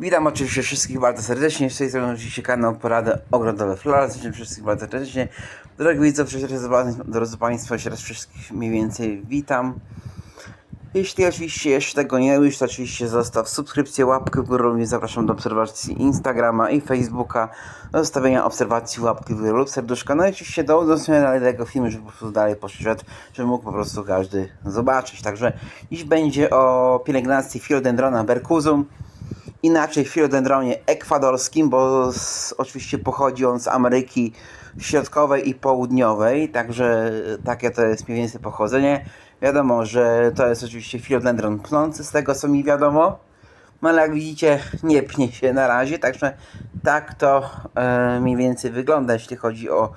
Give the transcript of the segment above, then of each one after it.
Witam oczywiście wszystkich bardzo serdecznie. Z tej strony oczywiście kanał Porady Ogrodowe Flora. Życzę wszystkich bardzo serdecznie. Drogi widzów, drodzy Państwo, jeszcze raz wszystkich mniej więcej witam. Jeśli oczywiście jeszcze tego nie robisz, to oczywiście zostaw subskrypcję, łapkę w górę, również zapraszam do obserwacji Instagrama i Facebooka, do zostawienia obserwacji, łapki w górę lub serduszka, no i oczywiście do udostępnienia tego filmu, żeby po prostu dalej poszedł, żeby mógł po prostu każdy zobaczyć. Także dziś będzie o pielęgnacji Philodendrona bercusum, inaczej Philodendronie ekwadorskim, bo z, oczywiście pochodzi on z Ameryki Środkowej i Południowej, także takie to jest mniej więcej pochodzenie. Wiadomo, że to jest oczywiście Philodendron pnący, z tego co mi wiadomo, no ale jak widzicie nie pnie się na razie, także tak to e, mniej więcej wygląda, jeśli chodzi o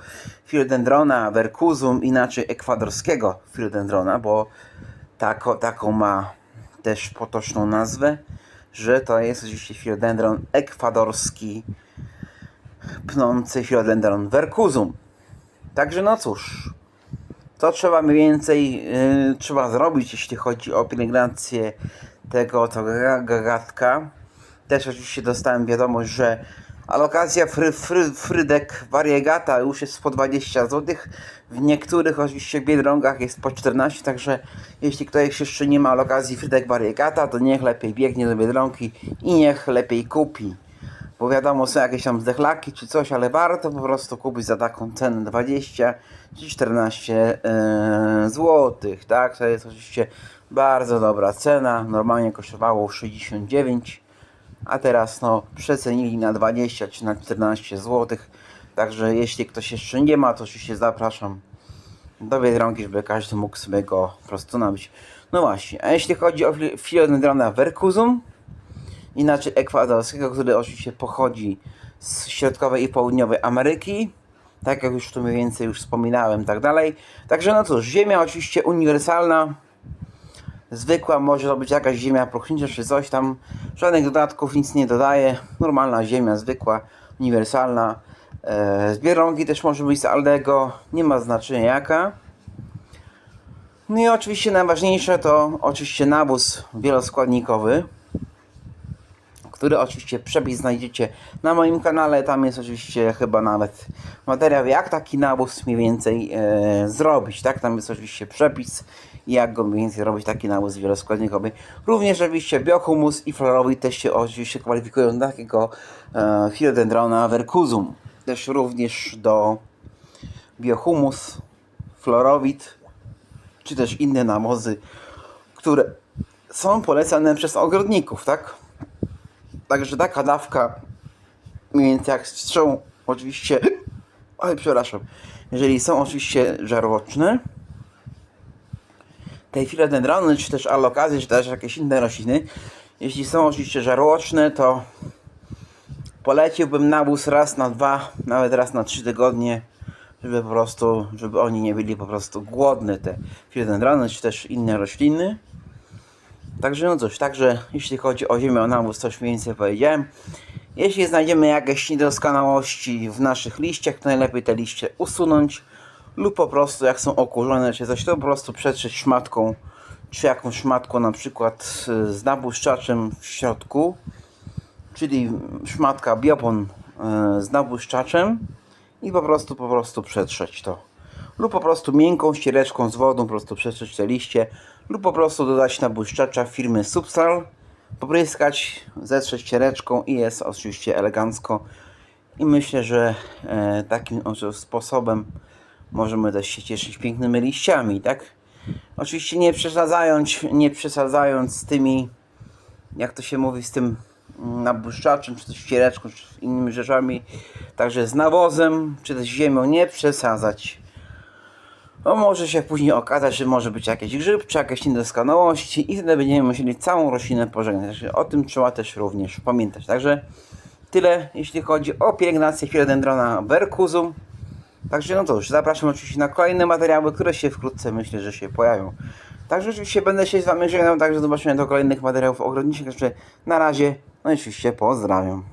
Philodendrona vercusum, inaczej ekwadorskiego Philodendrona, bo tako, taką ma też potoczną nazwę, że to jest oczywiście Philodendron ekwadorski, pnący Philodendron vercusum. Także no cóż, to trzeba mniej więcej yy, trzeba zrobić, jeśli chodzi o pielęgnację tego, tego gagatka. Też oczywiście dostałem wiadomość, że alokacja fry, fry, frydek variegata już jest po 20 zł. W niektórych oczywiście biedrągach jest po 14, także jeśli ktoś jeszcze nie ma alokacji frydek variegata, to niech lepiej biegnie do biedronki i niech lepiej kupi. Bo wiadomo, są jakieś tam zdechlaki czy coś, ale warto po prostu kupić za taką cenę 20 czy 14 yy, zł, tak? To jest oczywiście bardzo dobra cena. Normalnie kosztowało 69, a teraz no przecenili na 20 czy na 14 zł. Także jeśli ktoś jeszcze nie ma, to oczywiście zapraszam do Biedronki, żeby każdy mógł sobie go po prostu nabyć. No właśnie, a jeśli chodzi o Philodendrona vercusum, inaczej ekwadorskiego, który oczywiście pochodzi z środkowej i południowej Ameryki, tak jak już tu mniej więcej już wspominałem, tak dalej. Także no cóż, ziemia oczywiście uniwersalna, zwykła, może to być jakaś ziemia próchnicza czy coś tam, żadnych dodatków nic nie dodaje, normalna ziemia, zwykła, uniwersalna. E, z Biedronki też może być z Aldego, nie ma znaczenia jaka. No i oczywiście najważniejsze to oczywiście nawóz wieloskładnikowy który oczywiście przepis znajdziecie na moim kanale. Tam jest oczywiście chyba nawet materiał, jak taki nawóz mniej więcej e, zrobić. Tak, tam jest oczywiście przepis, jak go mniej więcej robić taki nawóz wieloskładnikowy. Również oczywiście biohumus i florowy też się oczywiście kwalifikują do takiego e, philodendrona vercusum. Też również do biohumus, florowit, czy też inne nawozy, które są polecane przez ogrodników, tak? Także taka dawka, mniej więcej jak strzał, oczywiście, oj, przepraszam, jeżeli są oczywiście żarłoczne, tej filodendrony, czy też alokazy, czy też jakieś inne rośliny, jeśli są oczywiście żarłoczne, to poleciłbym nawóz raz na dwa, nawet raz na trzy tygodnie, żeby po prostu, żeby oni nie byli po prostu głodne, te filodendrony, czy też inne rośliny. Także no cóż, także jeśli chodzi o ziemię, o nawóz, coś mniej więcej powiedziałem. Jeśli znajdziemy jakieś niedoskonałości w naszych liściach, to najlepiej te liście usunąć lub po prostu jak są okurzone czy coś, to po prostu przetrzeć szmatką czy jakąś szmatką na przykład y, z nabłyszczaczem w środku, czyli szmatka biopon y, z nabłyszczaczem i po prostu po prostu przetrzeć to. Lub po prostu miękką ściereczką z wodą po prostu przetrzeć te liście lub po prostu dodać nabłyszczacza firmy Substral, popryskać, zetrzeć ściereczką i jest oczywiście elegancko. I myślę, że e, takim sposobem możemy też się cieszyć pięknymi liściami, tak? Oczywiście nie przesadzając, nie przesadzając z tymi, jak to się mówi, z tym nabłyszczaczem, czy też ściereczką, czy innymi rzeczami, także z nawozem, czy też ziemią nie przesadzać. No może się później okazać, że może być jakiś grzyb, czy jakieś niedoskonałości i wtedy będziemy musieli całą roślinę pożegnać. Także o tym trzeba też również pamiętać. Także tyle, jeśli chodzi o pielęgnację Philodendrona vercusum. Także no już, zapraszam oczywiście na kolejne materiały, które się wkrótce myślę, że się pojawią. Także oczywiście będę się z Wami żegnał, także zobaczymy do kolejnych materiałów ogrodniczych. Na razie, no i oczywiście pozdrawiam.